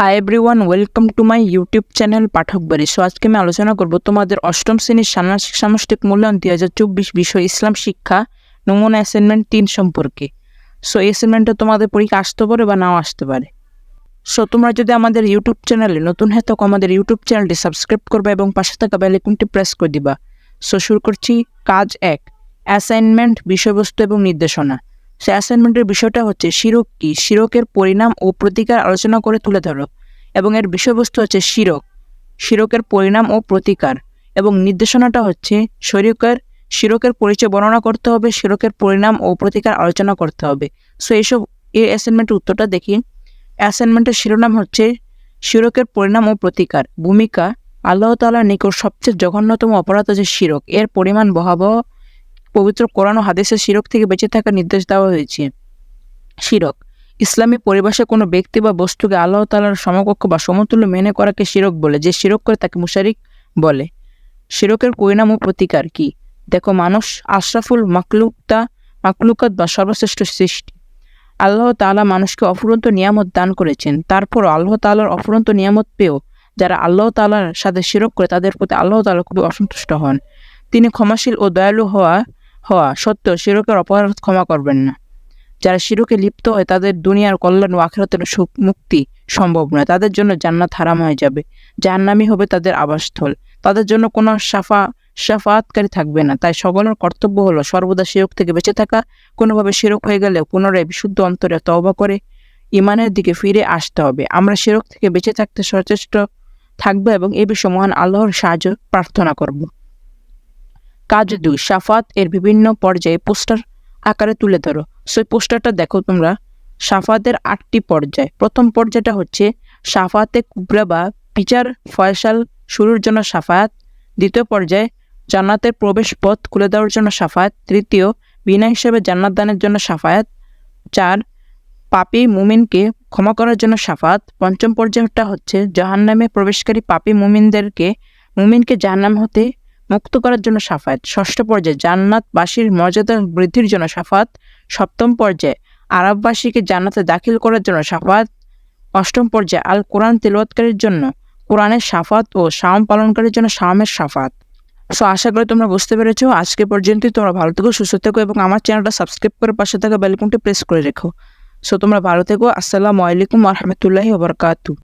Hi everyone welcome to my YouTube channel Pathak Bari so আজকে আমি আলোচনা করব তোমাদের অষ্টম শ্রেণির ষান্মাসিক সামষ্টিক মূল্যায়ন দুই হাজার চব্বিশ বিষয় ইসলাম শিক্ষা, নমুনা অ্যাসাইনমেন্ট তিন সম্পর্কে। সো এই অ্যাসাইনমেন্টটা তোমাদের পরীক্ষা আসতে পারে বা নাও আসতে পারে। সো তোমরা যদি আমাদের ইউটিউব চ্যানেলে নতুন হয়ে থাকো, আমাদের ইউটিউব চ্যানেলটি সাবস্ক্রাইব করবে এবং পাশে থাকা বেল আইকনটি প্রেস করে দিবা। সো শুরু করছি কাজ এক অ্যাসাইনমেন্ট বিষয়বস্তু এবং নির্দেশনা। সে অ্যাসাইনমেন্টের বিষয়টা হচ্ছে শিরক কি? শিরকের পরিণাম ও প্রতিকার আলোচনা করে তুলে ধরো। এবং এর বিষয়বস্তু হচ্ছে শিরক। শিরকের পরিণাম ও প্রতিকার। এবং নির্দেশনাটা হচ্ছে শরীয়কের শিরকের পরিচয় বর্ণনা করতে হবে, শিরকের পরিণাম ও প্রতিকার আলোচনা করতে হবে। সো এইসব এই অ্যাসাইনমেন্টের উত্তরটা দেখি। অ্যাসাইনমেন্টের শিরোনাম হচ্ছে শিরকের পরিণাম ও প্রতিকার। ভূমিকা, আল্লাহ তাআলার নিকট সবচেয়ে জঘন্যতম অপরাধ হচ্ছে শিরক। এর পরিমাণ ভয়াবহ পবিত্র কোরআন ও শিরক থেকে বেঁচে থাকার নির্দেশ দেওয়া হয়েছে। শিরক। ইসলামী পরিভাষে কোনো ব্যক্তি বা বস্তুকে আল্লাহ তালার সমকক্ষ বা সমতুল্য মেনে করাকে শিরক বলে, যে শিরক করে তাকে মুশারিক বলে। শিরকের পরিণাম ও প্রতিকার কি? দেখো, মানুষ আশরাফুল মাকলুকতা, মাকলুকাত বা সর্বশ্রেষ্ঠ সৃষ্টি। আল্লাহ তালা মানুষকে অফুরন্ত নিয়ামত দান করেছেন। তারপর আল্লাহ তালার অফুরন্ত নিয়ামত পেয়েও যারা আল্লাহ তালার সাথে শিরক করে, তাদের প্রতি আল্লাহ তালা খুবই অসন্তুষ্ট হন। তিনি ক্ষমাশীল ও দয়ালু হওয়া হওয়া সত্ত্বেও শিরকের অপরাধ ক্ষমা করবেন না। যারা শিরকে লিপ্ত হয়, তাদের দুনিয়ার কল্যাণ ও আখেরাতের সুখ মুক্তি সম্ভব নয়। তাদের জন্য জান্নাত হারাম হয়ে যাবে। জাহান্নামি হবে তাদের আবাসস্থল। তাদের জন্য কোনো সাফা সাফাতকারী থাকবে না। তাই সকলের কর্তব্য হলো সর্বদা শিরক থেকে বেঁচে থাকা। কোনোভাবে শিরক হয়ে গেলে পুনরায় বিশুদ্ধ অন্তরে তওবা করে ইমানের দিকে ফিরে আসতে হবে। আমরা শিরক থেকে বেঁচে থাকতে সচেষ্ট থাকব এবং এ বিষয়ে মহান আল্লাহর সাহায্য প্রার্থনা করব। কাজ দুই, সাফাত এর বিভিন্ন পর্যায়ে পোস্টার আকারে তুলে ধরো। সেই পোস্টারটা দেখো তোমরা। সাফাতের আটটি পর্যায়। প্রথম পর্যায়টা হচ্ছে সাফাতে কুবরা বা বিচার ফয়সাল শুরুর জন্য সাফায়াত দ্বিতীয় পর্যায়ে জান্নাতের প্রবেশ পথ খুলে দেওয়ার জন্য সাফায়াত তৃতীয়, বিনা হিসেবে জান্নাত দানের জন্য সাফায়াত চার, পাপী মুমিনকে ক্ষমা করার জন্য সাফাত। পঞ্চম পর্যায়টা হচ্ছে জাহান্নামে প্রবেশকারী পাপী মুমিনদেরকে, মুমিনকে জাহান্নাম হতে মুক্ত করার জন্য সাফায়াত। ষষ্ঠ পর্যায়ে জান্নাতবাসীর মর্যাদা বৃদ্ধির জন্য সাফাত সপ্তম পর্যায়ে আরববাসীকে জান্নাতে দাখিল করার জন্য সাফাত অষ্টম পর্যায়ে আল কোরআন তেলাওয়াতকারীর জন্য কোরআনের সাফাত ও শাম পালনকারীর জন্য শামের সাফাত সো, আশা করি তোমরা বুঝতে পেরেছ। আজকে পর্যন্তই তোমরা ভালো থেকো, সুস্থ থেকো এবং আমার চ্যানেলটা সাবস্ক্রাইব করে পাশে থাকা বেলকনটি প্রেস করে রেখো। সো, তোমরা ভালো থেকো। আসসালামু আলাইকুম রহমতুল্লাহি ওবরকাতু